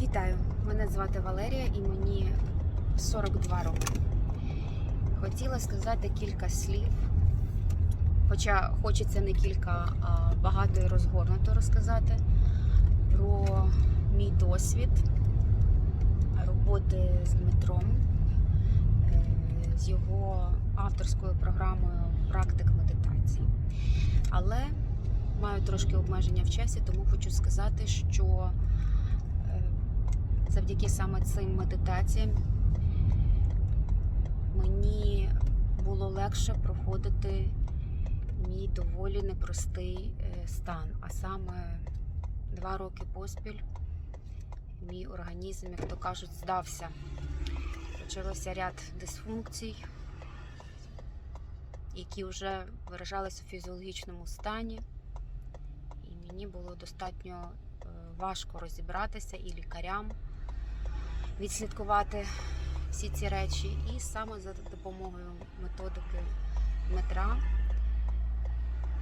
Вітаю! Мене звати Валерія і мені 42 роки. Хотіла сказати кілька слів, хоча хочеться не кілька, а багато і розгорнуто розказати про мій досвід роботи з Дмитром, е, з його авторською програмою практик медитації. Але маю трошки обмеження в часі, тому хочу сказати, що завдяки саме цим медитаціям мені було легше проходити мій доволі непростий е, стан. А саме два роки поспіль мій організм, як то кажуть, здався. Почалося ряд дисфункцій, які вже виражались у фізіологічному стані, і мені було достатньо е, важко розібратися і лікарям відслідкувати всі ці речі. І саме за допомогою методики Дмитра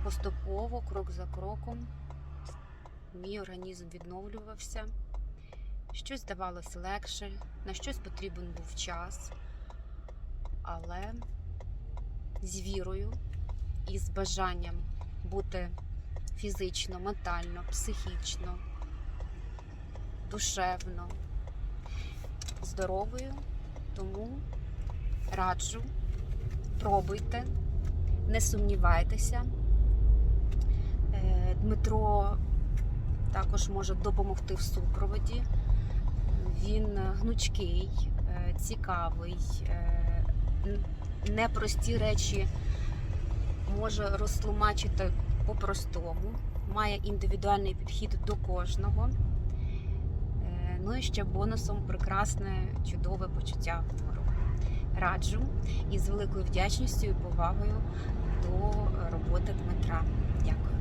поступово, крок за кроком, мій організм відновлювався. Щось давалося легше, на щось потрібен був час, але з вірою і з бажанням бути фізично, ментально, психічно, душевно, здоровою. Тому раджу, пробуйте, не сумнівайтеся. Е, Дмитро також може допомогти в супроводі. Він гнучкий, е, цікавий, е, непрості речі може розтлумачити по-простому, має індивідуальний підхід до кожного. Ну і ще бонусом прекрасне, чудове почуття гумору. Раджу і з великою вдячністю і повагою до роботи Дмитра. Дякую.